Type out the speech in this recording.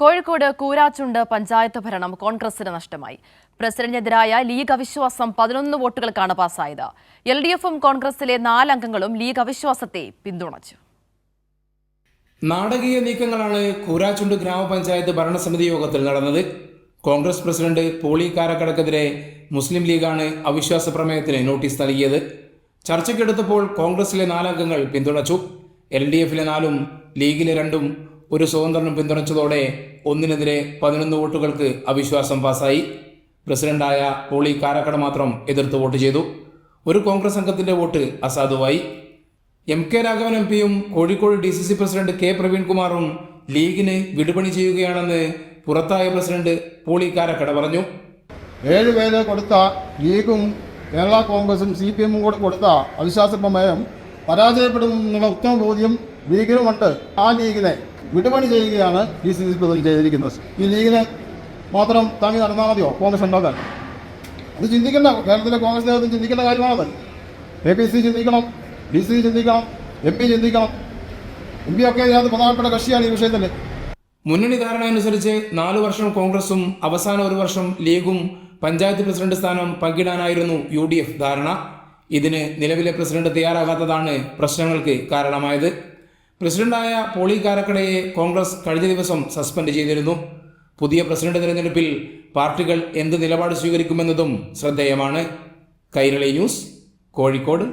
കോഴിക്കോട് കൂരാച്ചുണ്ട് പഞ്ചായത്ത് ഭരണം കോൺഗ്രസിന് നഷ്ടമായി. പ്രസിഡന്റിനെതിരായ ലീഗ് അവിശ്വാസം പതിനൊന്ന് വോട്ടുകൾക്കാണ് പാസ്സായത്. എൽ ഡി എഫും കോൺഗ്രസിലെ നാലംഗങ്ങളും ലീഗ് അവിശ്വാസത്തെ പിന്തുണച്ചു. നാടകീയ നീക്കങ്ങളാണ് കൂരാച്ചുണ്ട് ഗ്രാമപഞ്ചായത്ത് ഭരണസമിതി യോഗത്തിൽ നടന്നത്. കോൺഗ്രസ് പ്രസിഡന്റ് പോളി കാരക്കടക്കെതിരെ മുസ്ലിം ലീഗാണ് അവിശ്വാസ പ്രമേയത്തിന് നോട്ടീസ് നൽകിയത്. ചർച്ചയ്ക്കെടുത്തപ്പോൾ കോൺഗ്രസിലെ നാലംഗങ്ങൾ പിന്തുണച്ചു. എൽ ഡി എഫിലെ നാലും ലീഗിലെ രണ്ടും ഒരു സ്വതന്ത്രനും പിന്തുണച്ചതോടെ ഒന്നിനെതിരെ പതിനൊന്ന് വോട്ടുകൾക്ക് അവിശ്വാസം പാസായി. പ്രസിഡന്റായ പോളി കാരക്കട മാത്രം എതിർത്ത് വോട്ട് ചെയ്തു. ഒരു കോൺഗ്രസ് അംഗത്തിന്റെ വോട്ട് അസാധുവായി. എം കെ രാഘവൻ എം പിയും Kozhikode D C C president K പ്രവീൺകുമാറും ലീഗിന് വിടുപണി ചെയ്യുകയാണെന്ന് പുറത്തായ പ്രസിഡന്റ് പോളി കാരക്കട പറഞ്ഞു. ഏഴ് പേര് കൊടുത്ത ലീഗും കേരള കോൺഗ്രസും സി പി എമ്മും കൂടെ കൊടുത്ത അവിശ്വാസ പ്രമേയം പരാജയപ്പെടുമെന്നുള്ള ഉത്തമ ബോധ്യം ലീഗിനുമുണ്ട് ആ ലീഗിനെ വിടുപണി ചെയ്യുകയാണ് ഈ സി സി പ്രസിഡന്റ് ചെയ്തിരിക്കുന്നത്. ഈ ലീഗിനെ മാത്രം താങ്ങി നടന്നാൽ മതിയോ? കോൺഗ്രസ് ഉണ്ടാക്കാൻ അത്? ചിന്തിക്കേണ്ട. കേരളത്തിലെ കോൺഗ്രസ് നേതൃത്വം ചിന്തിക്കേണ്ട കാര്യമാണത്. എ പി സി ചിന്തിക്കണം ഡി സി ചിന്തിക്കണം എം പി ചിന്തിക്കണം. എം പി ഒക്കെ ഇതിനകത്ത് പ്രധാനപ്പെട്ട കക്ഷിയാണ് ഈ വിഷയത്തിൽ. മുന്നണി ധാരണ അനുസരിച്ച് നാലു വർഷം കോൺഗ്രസും അവസാന ഒരു വർഷം ലീഗും പഞ്ചായത്ത് പ്രസിഡന്റ് സ്ഥാനം പങ്കിടാനായിരുന്നു യു ഡി എഫ് ധാരണ. ഇതിന് നിലവിലെ പ്രസിഡന്റ് തയ്യാറാകാത്തതാണ് പ്രശ്നങ്ങൾക്ക് കാരണമായത്. പ്രസിഡന്റായ പോളി കാരക്കടയെ കോൺഗ്രസ് കഴിഞ്ഞ ദിവസം സസ്പെൻഡ് ചെയ്തിരുന്നു. പുതിയ പ്രസിഡന്റ് തിരഞ്ഞെടുപ്പിൽ പാർട്ടികൾ എന്ത് നിലപാട് സ്വീകരിക്കുമെന്നതും ശ്രദ്ധേയമാണ്. കൈരളി ന്യൂസ് കോഴിക്കോട്.